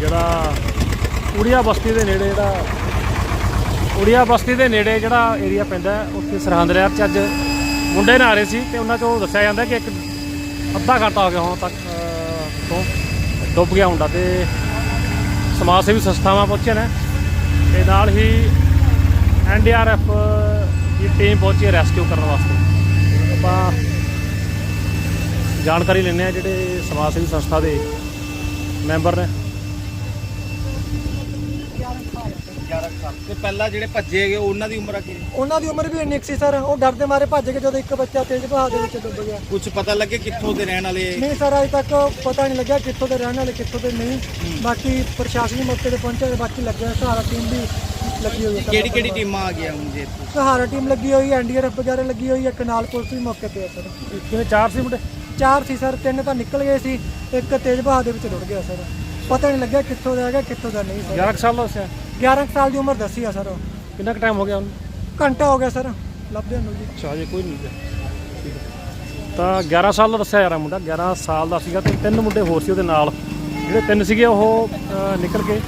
ਜਿਹੜਾ ਉੜੀਆ ਬਸਤੀ ਦੇ ਨੇੜੇ ਜਿਹੜਾ ਉੜੀਆ ਬਸਤੀ ਦੇ ਨੇੜੇ ਜਿਹੜਾ ਏਰੀਆ ਪੈਂਦਾ ਉੱਥੇ ਸਰਹੰਦ ਲਹਿਰ ਚ ਅੱਜ ਮੁੰਡੇ ਨਹਾ ਰਹੇ ਸੀ ਤੇ ਉਹਨਾਂ ਚੋਂ ਦੱਸਿਆ ਜਾਂਦਾ ਕਿ ਇੱਕ ਅੱਧਾ ਘੰਟਾ ਹੋ ਗਿਆ ਹੁਣ ਤੱਕ ਤੋਂ ਡੁੱਬ ਗਿਆ ਮੁੰਡਾ ਤੇ ਸਮਾਜ ਸੇਵੀ ਸੰਸਥਾਵਾਂ ਪਹੁੰਚੇ ਨੇ ਤੇ ਨਾਲ ਹੀ ਐਨਡੀਆਰਐਫ ਦੀ ਟੀਮ ਪਹੁੰਚੀ ਹੈ ਰੈਸਕਿਊ ਕਰਨ ਵਾਸਤੇ। ਆਪਾਂ ਜਾਣਕਾਰੀ ਲੈਣੇ ਆ ਜਿਹੜੇ ਸਮਾਜ ਸੇਵੀ ਸੰਸਥਾ ਦੇ ਮੈਂਬਰ ਨੇ। ਤੇ ਪਹਿਲਾਂ ਜਿਹੜੇ ਭੱਜੇ ਗਏ ਉਹਨਾਂ ਦੀ ਉਮਰ ਕੀ ਉਹਨਾਂ ਦੀ ਉਮਰ ਵੀ ਇੰਨੀ ਕੁ ਸੀ ਸਰ। ਉਹ ਡਰਦੇ ਮਾਰੇ ਭੱਜ ਗਏ ਜਦੋਂ ਇੱਕ ਬੱਚਾ ਤੇਜ਼ ਬਹਾਅ ਦੇ ਵਿੱਚ ਡੁੱਬ ਗਿਆ। ਕੁਝ ਪਤਾ ਲੱਗੇ ਕਿੱਥੋਂ ਦੇ ਰਹਿਣ ਵਾਲੇ? ਨਹੀਂ ਸਰ ਅਜੇ ਤੱਕ ਪਤਾ ਨਹੀਂ ਲੱਗਿਆ ਕਿੱਥੋਂ ਦੇ ਰਹਿਣ ਵਾਲੇ ਕਿੱਥੋਂ ਦੇ ਨਹੀਂ। ਬਾਕੀ ਪ੍ਰਸ਼ਾਸਨੀ ਮੌਕੇ ਤੇ ਪਹੁੰਚਿਆ ਤੇ ਬਾਕੀ ਲੱਗਿਆ ਸਹਾਰਾ ਟੀਮ ਵੀ ਲੱਗੀ ਹੋਈ ਹੈ। ਕਿਹੜੀ ਕਿਹੜੀ ਟੀਮਾਂ ਆ ਗਈਆਂ ਹੁਣ ਜੇ? ਸਹਾਰਾ ਟੀਮ ਲੱਗੀ ਹੋਈ ਹੈ ਐਨਡੀਆਰਐਫ ਵਗੈਰਾ ਲੱਗੀ ਹੋਈ ਹੈ ਕਨਾਲ ਪੁਲਿਸ ਵੀ ਮੌਕੇ ਤੇ ਹੈ ਸਰ। ਕਿਵੇਂ ਚਾਰ ਸੀ ਮੁੰਡੇ? ਚਾਰ ਸੀ ਸਰ। ਤਿੰਨ ਤਾਂ ਨਿਕਲ ਗਏ ਸੀ ਇੱਕ ਤੇਜ਼ ਬਹਾਅ ਦੇ ਵਿੱਚ ਰੁੜ ਗਿਆ ਸਰ। ਪਤਾ ਨਹੀਂ ਲੱਗਿਆ ਕਿੱਥੋਂ ਦਾ ਹੈਗਾ ਕਿੱਥੋਂ ਦਾ ਨਹੀਂ ਸਰ। 11 ਕੁ ਸਾਲ ਦਾ ਦੱਸਿਆ 11 ਕੁ ਸਾਲ ਦੀ ਉਮਰ ਦੱਸੀ ਆ ਸਰ। ਕਿੰਨਾ ਕੁ ਟਾਈਮ ਹੋ ਗਿਆ ਉਹਨੂੰ? ਘੰਟਾ ਹੋ ਗਿਆ ਸਰ ਲੱਭਦੇ ਨੂੰ ਜੀ। ਅੱਛਾ ਅਜੇ ਕੋਈ ਨਹੀਂ ਗਿਆ ਠੀਕ ਹੈ। ਤਾਂ 11 ਸਾਲ ਦਾ ਦੱਸਿਆ ਯਾਰ ਮੁੰਡਾ 11 ਸਾਲ ਦਾ ਸੀਗਾ ਤੇ ਤਿੰਨ ਮੁੰਡੇ ਹੋਰ ਸੀ ਉਹਦੇ ਨਾਲ। ਜਿਹੜੇ ਤਿੰਨ ਸੀਗੇ ਉਹ ਅਹ, ਨਿਕਲ ਕੇ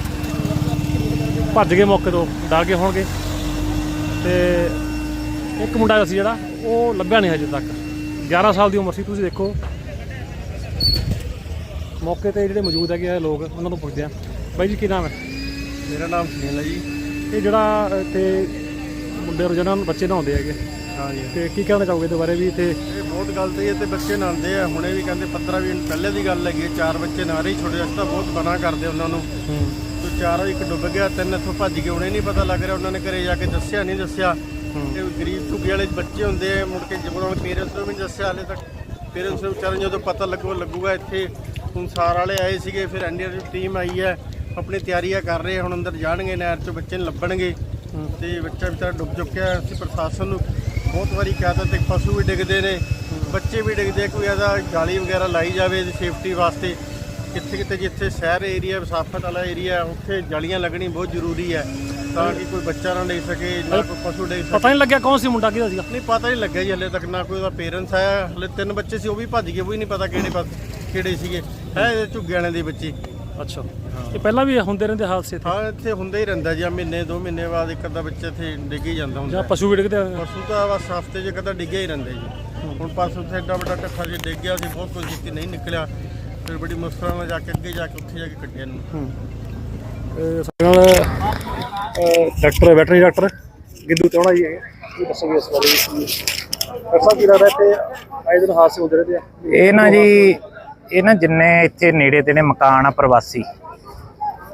ਭੱਜ ਗਏ ਮੌਕੇ ਤੋਂ ਡਰ ਗਏ ਹੋਣਗੇ। ਤੇ ਇੱਕ ਮੁੰਡਾ ਸੀ ਜਿਹੜਾ ਉਹ ਲੱਭਿਆ ਨਹੀਂ ਹਜੇ ਤੱਕ। 11 ਸਾਲ ਦੀ ਉਮਰ ਸੀ ਤੁਸੀਂ ਦੇਖੋ। ਮੌਕੇ ਤੇ ਜਿਹੜੇ ਮੌਜੂਦ ਹੈਗੇ ਆ ਲੋਕ ਉਹਨਾਂ ਤੋਂ ਪੁੱਛਦੇ ਆ। ਬਾਈ ਜੀ ਕੀ ਨਾਮ ਹੈ? ਮੇਰਾ ਨਾਮ ਸੁਨੀਲ ਹੈ ਜੀ। ਇਹ ਜਿਹੜਾ ਤੇ ਮੁੰਡੇ ਰੋਜ਼ਾਨਾ ਬੱਚੇ ਨਹਾਉਂਦੇ ਹੈਗੇ। ਹਾਂ ਜੀ। ਤੇ ਕੀ ਕਹਿਣਾ ਚਾਹੋਗੇ ਇਹਦੇ ਬਾਰੇ ਵੀ ਤੇ ਇਹ ਬਹੁਤ ਗਲਤ ਹੈ ਤੇ ਬੱਚੇ ਨਹਾਉਂਦੇ ਆ। ਹੁਣੇ ਵੀ ਕਹਿੰਦੇ 15 ਵੀ ਪਹਿਲੇ ਦੀ ਗੱਲ ਹੈਗੀ ਹੈ, ਚਾਰ ਬੱਚੇ ਨਹਾ ਰਹੇ ਛੋਟੇ ਅਸਤਾ ਬਹੁਤ ਬਣਾ ਕਰਦੇ ਉਹਨਾਂ ਨੂੰ। ਤੇ ਚਾਰੋਂ ਇੱਕ ਡੁੱਬ ਗਿਆ ਤਿੰਨ ਇੱਥੋਂ ਭੱਜ ਗਏ। ਉਹਨੇ ਨਹੀਂ ਪਤਾ ਲੱਗ ਰਿਹਾ ਉਹਨਾਂ ਨੇ ਘਰੇ ਜਾ ਕੇ ਦੱਸਿਆ ਨਹੀਂ ਦੱਸਿਆ। ਇਹ ਗਰੀਬ ਝੁੱਗੀ ਵਾਲੇ ਬੱਚੇ ਹੁੰਦੇ ਆ ਮੁੜ ਕੇ ਜਦੋਂ ਉਹਨਾਂ ਪੇਰੈਂਟਸ ਨੂੰ ਵੀ ਨਹੀਂ ਦੱਸਿਆ ਹਾਲੇ ਤੱਕ। ਪੇਰੈਂਟਸ ਨੂੰ ਵਿਚਾਰੇ ਜਦੋਂ ਪਤਾ ਲੱਗੋ ਲੱਗੂਗਾ ਇੱਥੇ। ਹੁਣ ਸਾਰ ਵਾਲੇ ਆਏ ਸੀਗੇ ਫਿਰ ਐਨਡੀਆਰ ਦੀ ਟੀਮ ਆਈ ਹੈ। ਆਪਣੀ ਤਿਆਰੀਆਂ ਕਰ ਰਹੇ ਹੁਣ ਅੰਦਰ ਜਾਣਗੇ ਨਹਿਰ ਚੋਂ ਬੱਚੇ ਨੂੰ ਲੱਭਣਗੇ ਤੇ ਬੱਚਾ ਵਿਚਾਰਾ ਡੁੱਬ ਚੁੱਕਿਆ। ਅਸੀਂ ਪ੍ਰਸ਼ਾਸਨ ਨੂੰ ਬਹੁਤ ਵਾਰੀ ਕਿਹਾ ਤਾਂ ਪਸ਼ੂ ਵੀ ਡਿੱਗਦੇ ਨੇ ਬੱਚੇ ਵੀ ਡਿੱਗਦੇ ਕੋਈ ਇਹਦਾ ਜਾਲੀ ਵਗੈਰਾ ਲਾਈ ਜਾਵੇ ਸੇਫਟੀ ਵਾਸਤੇ। ਕਿੱਥੇ ਕਿਤੇ ਜਿੱਥੇ ਸ਼ਹਿਰ ਏਰੀਆ ਵਿਸਾਖਤ ਵਾਲਾ ਏਰੀਆ ਉੱਥੇ ਜਾਲੀਆਂ ਲੱਗਣੀ ਬਹੁਤ ਜ਼ਰੂਰੀ ਹੈ ਤਾਂ ਕਿ ਕੋਈ ਬੱਚਾ ਨਾ ਡਿੱਗ ਸਕੇ ਨਾ ਕੋਈ ਪਸ਼ੂ ਡਿੱਗ ਸਕੇ। ਪਤਾ ਨਹੀਂ ਲੱਗਿਆ ਕੌਣ ਸੀ ਮੁੰਡਾ ਕਿਹਦਾ ਸੀਗਾ? ਨਹੀਂ ਪਤਾ ਨਹੀਂ ਲੱਗਿਆ ਜੀ ਹਲੇ ਤੱਕ ਨਾ ਕੋਈ ਉਹਦਾ ਪੇਰੈਂਟਸ ਆਇਆ ਹਲੇ ਤਿੰਨ ਬੱਚੇ ਸੀ ਉਹ ਵੀ ਭੱਜ ਗਏ ਉਹ ਵੀ ਨਹੀਂ ਪਤਾ ਕਿਹੜੇ ਪਾਸੇ ਕਿਹੜੇ ਸੀਗੇ। ਹੈ ਇਹ ਝੁੱਗੇ ਵਾਲਿਆਂ ਦੇ ਬੱਚੇ। ਅੱਛਾ। ਇਹ ਪਹਿਲਾਂ ਵੀ ਹੁੰਦੇ ਰਹਿੰਦੇ ਹਾਦਸੇ ਇੱਥੇ? ਹਾਂ ਇੱਥੇ ਹੁੰਦਾ ਹੀ ਰਹਿੰਦਾ ਜੀ ਆਹ ਮਹੀਨੇ ਦੋ ਮਹੀਨੇ ਬਾਅਦ ਇੱਕ ਅੱਧਾ ਬੱਚਾ ਇੱਥੇ ਡਿੱਗ ਹੀ ਜਾਂਦਾ ਹੁੰਦਾ। ਜਾਂ ਪਸ਼ੂ ਵੀ ਡਿੱਗਦੇ ਆ? ਪਰਸੋਂ ਤਾਂ ਬਸ ਹਫ਼ਤੇ 'ਚ ਅੱਧਾ ਡਿੱਗਿਆ ਹੀ ਰਹਿੰਦਾ ਜੀ। ਹੁਣ ਪਰਸੋਂ ਤੇ ਐਡਾ ਵੱਡਾ ਢੱਠਾ ਜੇ ਡਿੱਗ ਗਿਆ ਸੀ ਬਹੁਤ ਕੁਝ ਕੀਤੀ ਨਹੀਂ ਨਿਕਲਿਆ। ਫਿਰ ਬੜੀ ਮੁਸ਼ਕਲ ਨਾਲ ਜਾ ਕੇ ਅੱਗੇ ਜਾ ਕੇ ਉੱਥੇ ਜਾ ਕੇ ਕੱਢਿਆ ਇਹਨੂੰ। ਤੇ ਸਾਡੇ ਨਾਲ ਅਹ, doctor veterinary doctor Giddu Chaura ji ਹੈਗੇ ਕੀ ਦੱਸੋਗੇ ਇਸ ਬਾਰੇ? ਵੀ ਡਾਕਟਰ ਸਾਹਿਬ ਕੀ ਲੱਗਦਾ ਇੱਥੇ ਆਏ ਦਿਨ ਹਾਦਸੇ ਹੁੰਦੇ ਰਹਿੰਦੇ ਆ? ਇਹ ਨਾ ਜੀ ਇਹ ਨਾ ਜਿੰਨੇ ਇੱਥੇ ਨੇੜੇ ਤੇੜੇ ਮਕਾਨ ਆ ਪ੍ਰਵਾਸੀ,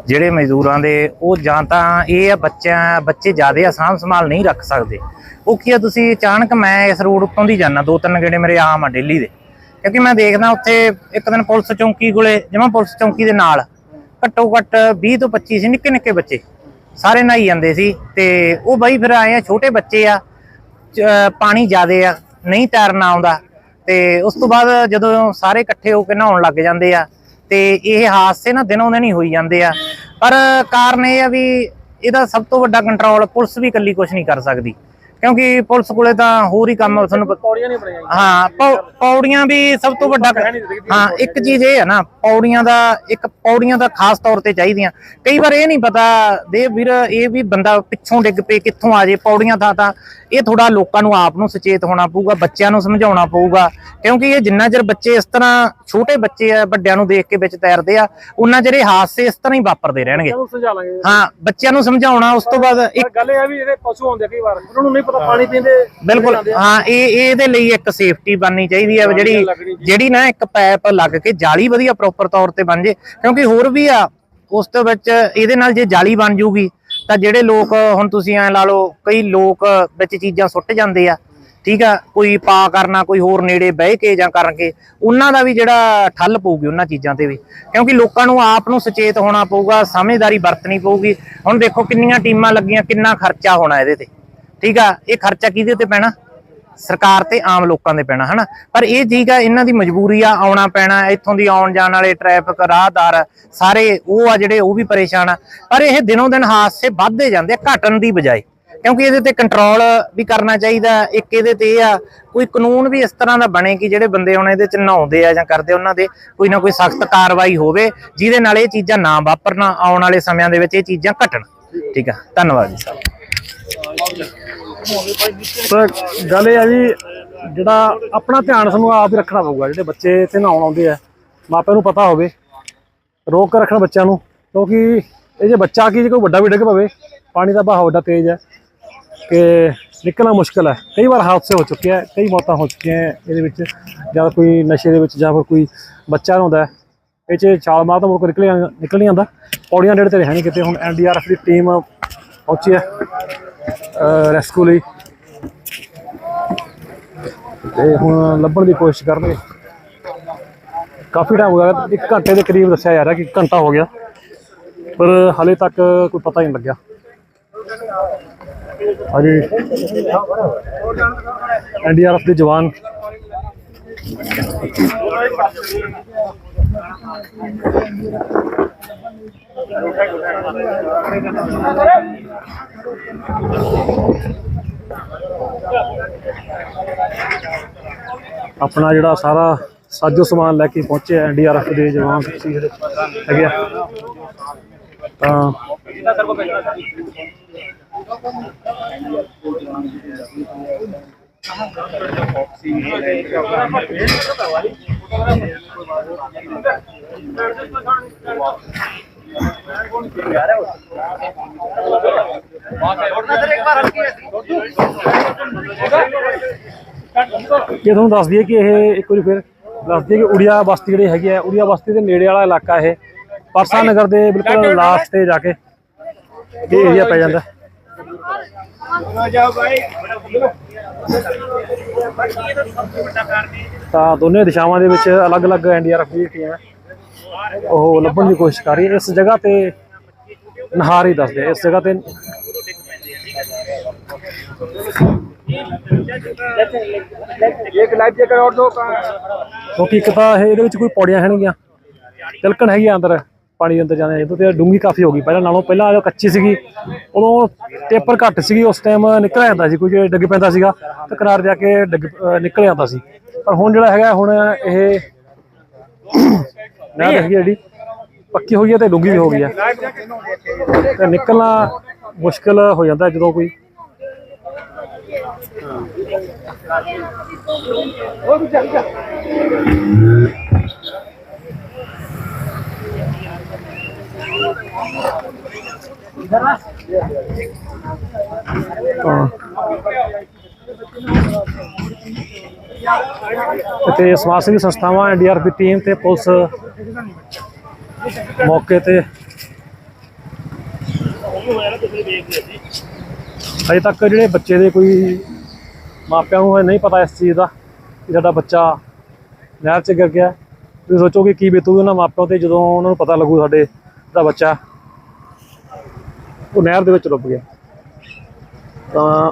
ਜਿਹੜੇ ਮਜ਼ਦੂਰਾਂ ਦੇ, ਉਹ ਜਾਂ ਤਾਂ ਇਹ ਆ ਬੱਚਿਆਂ, ਬੱਚੇ ਜ਼ਿਆਦੇ ਆ, ਸਾਂਭ ਸੰਭਾਲ ਨਹੀਂ ਰੱਖ ਸਕਦੇ। ਉਹ ਕੀ ਆ ਤੁਸੀਂ ਅਚਾਨਕ ਮੈਂ ਇਸ ਰੋਡ ਉੱਤੋਂ ਦੀ ਜਾਣਾ ਦੋ ਤਿੰਨ ਗੇੜੇ ਮੇਰੇ ਆਮ ਆ ਡੇਲੀ ਦੇ। ਕਿਉਂਕਿ ਮੈਂ ਦੇਖਦਾ ਉੱਥੇ ਇੱਕ ਦਿਨ ਪੁਲਿਸ ਚੌਂਕੀ ਕੋਲੇ ਜਮਾ ਪੁਲਿਸ ਚੌਂਕੀ ਦੇ ਨਾਲ, ਘੱਟੋ ਘੱਟ 20 ਤੋਂ 25 ਸੀ, ਨਿੱਕੇ ਨਿੱਕੇ ਬੱਚੇ। ਸਾਰੇ ਨਹਾਈ ਜਾਂਦੇ ਸੀ ਤੇ ਉਹ ਬਾਈ ਫਿਰ ਆਏ ਆ, ਛੋਟੇ ਬੱਚੇ ਆ ਪਾਣੀ ਜ਼ਿਆਦੇ ਆ, ਨਹੀਂ ਤੈਰਨਾ ਆਉਂਦਾ। ਤੇ ਉਸ ਤੋਂ ਬਾਅਦ ਜਦੋਂ ਸਾਰੇ ਇਕੱਠੇ ਹੋ ਕੇ ਨਹਾਉਣ ਲੱਗ ਜਾਂਦੇ ਆ, ਤੇ ਇਹ ਹਾਦਸੇ ਨਾ ਦਿਨੋਂ ਦਿਨ ਹੀ ਹੋਈ ਜਾਂਦੇ ਆ। ਪਰ ਕਾਰਨ ਇਹ ਆ ਵੀ ਇਹਦਾ ਸਭ ਤੋਂ ਵੱਡਾ ਕੰਟਰੋਲ ਪੁਲਿਸ ਵੀ ਇਕੱਲੀ ਕੁਝ ਨਹੀਂ ਕਰ ਸਕਦੀ। ਕਿਉਂਕਿ ਪੁਲਿਸ ਕੋਲੇ ਤਾਂ ਹੋਰ ਹੀ ਕੰਮ ਤੁਹਾਨੂੰ ਪੌੜੀਆਂ ਨਹੀਂ ਬਣਾਈਆਂ ਹਾਂ ਪੌ- ਪੌੜੀਆਂ ਵੀ ਸਭ ਤੋਂ ਵੱਡਾ ਹਾਂ ਇੱਕ ਚੀਜ਼ ਇਹ ਹੈ ਨਾ ਪੌੜੀਆਂ ਦਾ ਇੱਕ ਪੌੜੀਆਂ ਦਾ ਖਾਸ ਤੌਰ ਤੇ ਚਾਹੀਦੀਆਂ। ਕਈ ਵਾਰ ਇਹ ਨਹੀਂ ਪਤਾ ਦੇ ਵੀਰ ਇਹ ਵੀ ਬੰਦਾ ਪਿੱਛੋਂ ਡਿੱਗ ਪਏ ਕਿੱਥੋਂ ਆ ਜੇ ਪੌੜੀਆਂ ਥਾਂ ਤਾਂ ਇਹ ਥੋੜਾ ਲੋਕਾਂ ਨੂੰ ਆਪ ਨੂੰ ਸੁਚੇਤ ਹੋਣਾ ਪਊਗਾ ਬੱਚਿਆਂ ਨੂੰ ਸਮਝਾਉਣਾ ਪਊਗਾ ਕਿਉਂਕਿ ਇਹ ਜਿੰਨਾ ਚਿਰ ਬੱਚੇ ਇਸ ਤਰ੍ਹਾਂ ਛੋਟੇ ਬੱਚੇ ਆ ਵੱਡਿਆਂ ਨੂੰ ਦੇਖ ਕੇ ਵਿੱਚ ਤੈਰਦੇ ਆ ਉਹਨਾਂ ਚਿਰ ਇਹ ਹਾਦਸੇ ਇਸ ਤਰ੍ਹਾਂ ਹੀ ਵਾਪਰਦੇ ਰਹਿਣਗੇ। ਚਲੋ ਸਮਝਾ ਲਾਂਗੇ। ਹਾਂ ਬੱਚਿਆਂ ਨੂੰ ਸਮਝਾਉਣਾ ਉਸ ਤੋਂ ਬਾਅਦ ਇੱਕ ਪਰ ਗੱਲ ਇਹ ਆ ਵੀ ਜਿਹੜੇ ਪਸ਼ੂ ਹੁੰਦੇ ਕਈ ਵਾਰ ਉਹਨਾਂ ਨੂੰ ਨਹੀਂ ਪਤਾ ਪਾਣੀ ਪੀਂਦੇ ਬਿਲਕੁਲ। ਹਾਂ ਇਹ ਇਹ ਇਹਦੇ ਲਈ ਇੱਕ ਸੇਫਟੀ ਬਣਨੀ ਚਾਹੀਦੀ ਹੈ ਜਿਹੜੀ ਜਿਹੜੀ ਨਾ ਇੱਕ ਪਾਈਪ ਲੱਗ ਕੇ ਜਾਲੀ ਵਧੀਆ ਪ੍ਰੋਪਰ ਤੌਰ ਤੇ ਬਣ ਜੇ। ਕਿਉਂਕਿ ਹੋਰ ਵੀ ਆ ਉਸ ਤੋਂ ਵਿੱਚ ਇਹਦੇ ਨਾਲ ਜੇ ਜਾਲੀ ਬਣ ਜੂਗੀ ਤਾਂ ਜਿਹੜੇ ਲੋਕ ਹੁਣ ਤੁਸੀਂ ਐ ਲਾ ਲਓ ਕਈ ਲੋਕ ਵਿੱਚ ਚੀਜ਼ਾਂ ਸੁੱਟ ਜਾਂਦੇ ਆ। ਠੀਕ ਆ ਕੋਈ ਪਾ ਕਰਨਾ ਕੋਈ ਹੋਰ ਨੇੜੇ ਬਹਿ ਕੇ ਜਾਂ ਕਰਕੇ ਉਹਨਾਂ ਦਾ ਵੀ ਜਿਹੜਾ ਠੱਲ ਪਊਗੀ ਉਹਨਾਂ ਚੀਜ਼ਾਂ ਤੇ ਵੀ। ਕਿਉਂਕਿ ਲੋਕਾਂ ਨੂੰ ਆਪ ਨੂੰ ਸੁਚੇਤ ਹੋਣਾ ਪਊਗਾ ਸਮਝਦਾਰੀ ਵਰਤਣੀ ਪਊਗੀ। ਹੁਣ ਦੇਖੋ ਕਿੰਨੀਆਂ ਟੀਮਾਂ ਲੱਗੀਆਂ ਕਿੰਨਾ ਖਰਚਾ ਹੋਣਾ ਇਹਦੇ ਤੇ। ਠੀਕ ਆ? ਇਹ ਖਰਚਾ ਕਿਹਦੇ ਤੇ ਪੈਣਾ? ਸਰਕਾਰ ਤੇ ਆਮ ਲੋਕਾਂ ਦੇ ਪੈਣਾ, ਹਨਾ? ਪਰ ਇਹ ਠੀਕ ਆ, ਇਹਨਾਂ ਦੀ ਮਜਬੂਰੀ ਆ, ਆਉਣਾ ਪੈਣਾ, ਇੱਥੋਂ ਦੀ ਆਉਣ ਜਾਣ ਵਾਲੇ ਟ੍ਰੈਫਿਕ ਰਾਹਦਾਰ, ਸਾਰੇ ਉਹ ਆ ਜਿਹੜੇ, ਉਹ ਵੀ ਪਰੇਸ਼ਾਨ ਆ। ਪਰ ਇਹ ਦਿਨੋਂ ਦਿਨ ਹਾਦਸੇ ਵੱਧਦੇ ਜਾਂਦੇ ਘਟਣ ਦੀ ਬਜਾਏ। ਕਿਉਂਕਿ ਇਹਦੇ ਤੇ ਕੰਟਰੋਲ ਵੀ ਕਰਨਾ ਚਾਹੀਦਾ, ਇੱਕ ਇਹਦੇ ਤੇ ਇਹ ਆ, ਕੋਈ ਕਾਨੂੰਨ ਵੀ ਇਸ ਤਰ੍ਹਾਂ ਦਾ ਬਣੇ ਕਿ ਜਿਹੜੇ ਬੰਦੇ ਹੁਣ ਇਹਦੇ ਚ ਨਹਾਉਂਦੇ ਆ ਜਾਂ ਕਰਦੇ ਉਹਨਾਂ ਦੇ, ਕੋਈ ਨਾ ਕੋਈ ਸਖਤ ਕਾਰਵਾਈ ਹੋਵੇ, ਜਿਹਦੇ ਨਾਲ ਇਹ ਚੀਜ਼ਾਂ ਨਾ ਵਾਪਰਨਾ, ਆਉਣ ਵਾਲੇ ਸਮਿਆਂ ਦੇ ਵਿੱਚ ਇਹ ਚੀਜ਼ਾਂ ਘਟਣ। ਠੀਕ ਆ? ਧੰਨਵਾਦ ਜੀ। ਸਾਹਿਬ ਪਰ ਗੱਲ ਇਹ ਆ ਜੀ, ਜਿਹੜਾ ਆਪਣਾ ਧਿਆਨ ਸਾਨੂੰ ਆਪ ਹੀ ਰੱਖਣਾ ਪਊਗਾ, ਜਿਹੜੇ ਬੱਚੇ ਇੱਥੇ ਨਹਾਉਣ ਆਉਂਦੇ ਆ, ਮਾਪਿਆਂ ਨੂੰ ਪਤਾ ਹੋਵੇ, ਰੋਕ ਕੇ ਰੱਖਣਾ ਬੱਚਿਆਂ ਨੂੰ, ਕਿਉਂਕਿ ਇਹ ਜੇ ਬੱਚਾ ਕੀ ਜੇ ਕੋਈ ਵੱਡਾ ਵੀ ਡਿੱਗ ਪਵੇ, ਪਾਣੀ ਦਾ ਬਹਾਅ ਵੱਡਾ ਤੇਜ਼ ਹੈ ਕਿ ਨਿਕਲਣਾ ਮੁਸ਼ਕਲ ਹੈ। ਕਈ ਵਾਰ ਹਾਦਸੇ ਹੋ ਚੁੱਕੇ ਆ, ਕਈ ਮੌਤਾਂ ਹੋ ਚੁੱਕੀਆਂ ਇਹਦੇ ਵਿੱਚ, ਜਾਂ ਕੋਈ ਨਸ਼ੇ ਦੇ ਵਿੱਚ, ਜਾਂ ਫਿਰ ਕੋਈ ਬੱਚਾ ਹੁੰਦਾ ਇਹ 'ਚ ਛਾਲ ਮਾਰ ਤਾਂ ਮੁੜ ਕੇ ਨਿਕਲ ਜਾਂ- ਨਿਕਲ ਨਹੀਂ ਆਉਂਦਾ। ਪੌੜੀਆਂ ਡੇਢ ਤੇ ਹੈ ਨਹੀਂ ਕਿਤੇ, ਹੁਣ ਐਨਡੀਆਰਐਫ ਦੀ ਟੀਮ ਪਹੁੰਚੀ ਹੈ। ਰੈਸਕਿਊ ਲਈ। ਤੇ ਹੁਣ ਲੱਭਣ ਦੀ ਕੋਸ਼ਿਸ਼ ਕਰ ਰਹੇ ਕਾਫੀ ਟਾਈਮ ਹੋ ਗਿਆ, ਇੱਕ ਘੰਟੇ ਦੇ ਕਰੀਬ ਦੱਸਿਆ ਜਾ ਰਿਹਾ ਕਿ ਘੰਟਾ ਹੋ ਗਿਆ, ਪਰ ਹਾਲੇ ਤੱਕ ਕੋਈ ਪਤਾ ਹੀ ਨਹੀਂ ਲੱਗਿਆ। ਅਜੇ ਐਨਡੀਆਰਐਫ ਦੇ ਜਵਾਨ। ਆਪਣਾ ਜਿਹੜਾ ਸਾਰਾ ਸਾਜੋ ਸਮਾਨ ਲੈ ਕੇ ਪਹੁੰਚੇ ਐਨਡੀਆਰਐਫ ਦੇ ਜਵਾਨ ਜਿਹੜੇ ਹੈਗੇ ਆ। ਤਾਂ ਇਹ ਤੁਹਾਨੂੰ ਦੱਸ ਦਈਏ ਕਿ ਇਹ ਇੱਕ ਵਾਰੀ ਫਿਰ ਦੱਸ ਦਈਏ ਕਿ ਉੜੀਆ ਬਸਤੀ ਜਿਹੜੀ ਹੈਗੀ ਹੈ, ਉੜੀਆ ਬਸਤੀ ਦੇ ਨੇੜੇ ਵਾਲਾ ਇਲਾਕਾ ਇਹ ਪਰਸਾ ਨਗਰ ਦੇ ਬਿਲਕੁਲ ਲਾਸਟ ਤੇ ਜਾ ਕੇ ਇਹ ਏਰੀਆ ਪੈ ਜਾਂਦਾ। ਤਾਂ ਦੋਨੇ ਦਿਸ਼ਾਵਾਂ ਦੇ ਵਿੱਚ ਅਲੱਗ-ਅਲੱਗ ਐਨਡੀਆਰਐਫ ਦੀ ਟੀਮ ਉਹ ਲੱਭਣ ਦੀ ਕੋਸ਼ਿਸ਼ ਕਰ ਰਹੀ ਹੈ। ਇਸ ਜਗ੍ਹਾ ਤੇ ਨਹਾਰ ਹੀ ਦੱਸਦੇ ਇਸ ਜਗ੍ਹਾ ਤੇ ਕਿਉਂਕਿ ਇੱਕ ਤਾਂ ਇਹ ਇਹਦੇ ਵਿੱਚ ਕੋਈ ਪੌੜੀਆਂ ਹੈਣਗੀਆਂ ਤਿਲਕਣ ਹੈਗੀ ਅੰਦਰ। ਪਾਣੀ ਦੇ ਅੰਦਰ ਜਾਂਦੇ ਜਦੋਂ ਤੇ ਡੂੰਗੀ ਕਾਫੀ ਹੋ ਗਈ। ਪਹਿਲਾਂ ਨਾਲੋਂ ਪਹਿਲਾਂ ਜਦੋਂ ਕੱਚੀ ਸੀਗੀ, ਉਦੋਂ ਟੇਪਰ ਘੱਟ ਸੀਗੀ, ਉਸ ਟਾਈਮ ਨਿਕਲ ਜਾਂਦਾ ਸੀ, ਕੋਈ ਡਿੱਗ ਪੈਂਦਾ ਸੀਗਾ, ਤੇ ਕਿਨਾਰ ਜਾ ਕੇ ਡਿੱਗ, ਅਹ ਨਿਕਲ ਜਾਂਦਾ ਸੀ। ਪਰ ਹੁਣ ਜਿਹੜਾ ਹੈਗਾ, ਹੁਣ ਇਹ ਨਾ ਹੈਗੀ ਜਿਹੜੀ, ਪੱਕੀ ਹੋਈ ਹੈ ਤੇ ਡੂੰਗੀ ਵੀ ਹੋ ਗਈ ਹੈ। ਤੇ ਨਿਕਲਣਾ ਮੁਸ਼ਕਲ ਹੋ ਜਾਂਦਾ ਜਦੋਂ ਕੋਈ। ਹਾਂ। ਤੇ ਸਮਾਜ ਸੇਵੀ ਸੰਸਥਾਵਾਂ ਐਨਡੀਆਰ ਦੀ ਟੀਮ ਤੇ ਪੁਲਿਸ ਮੌਕੇ ਤੇ। ਅਜੇ ਤੱਕ ਜਿਹੜੇ ਬੱਚੇ ਦੇ ਕੋਈ ਮਾਪਿਆਂ ਨੂੰ ਨਹੀਂ ਪਤਾ ਇਸ ਚੀਜ਼ ਦਾ ਕਿ ਸਾਡਾ ਬੱਚਾ ਨਹਿਰ 'ਚ ਗਿਰ ਗਿਆ। ਤੁਸੀਂ ਸੋਚੋ ਕਿ ਕੀ ਬੀਤੂਗੀ ਉਹਨਾਂ ਮਾਪਿਆਂ ਤੇ ਜਦੋਂ ਉਹਨਾਂ ਨੂੰ ਪਤਾ ਲੱਗੂ ਸਾਡੇ ਦਾ ਬੱਚਾ। ਉਹ ਨਹਿਰ ਦੇ ਵਿੱਚ ਡੁੱਬ ਗਿਆ। ਤਾਂ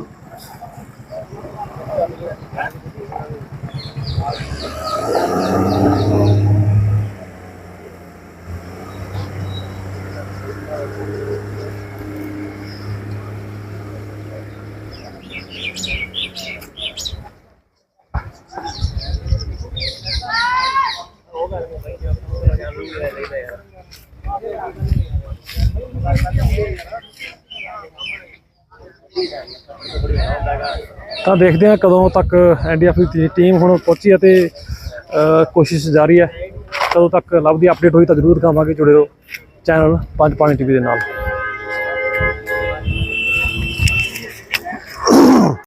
ਤਾਂ ਦੇਖਦੇ ਹਾਂ ਕਦੋਂ ਤੱਕ ਐਨਡੀਐਫ ਦੀ ਟੀਮ ਹੁਣ ਪਹੁੰਚੀ ਹੈ ਤੇ ਕੋਸ਼ਿਸ਼ ਜਾਰੀ ਹੈ। ਕਦੋਂ ਤੱਕ ਲੱਭਦੀ ਅਪਡੇਟ ਹੋਈ ਤਾਂ ਜ਼ਰੂਰ ਦਿਖਾਵਾਂਗੇ। ਜੁੜੇ ਰਹੋ ਚੈਨਲ ਪੰਜ ਪਾਣੀ ਟੀਵੀ ਦੇ ਨਾਲ।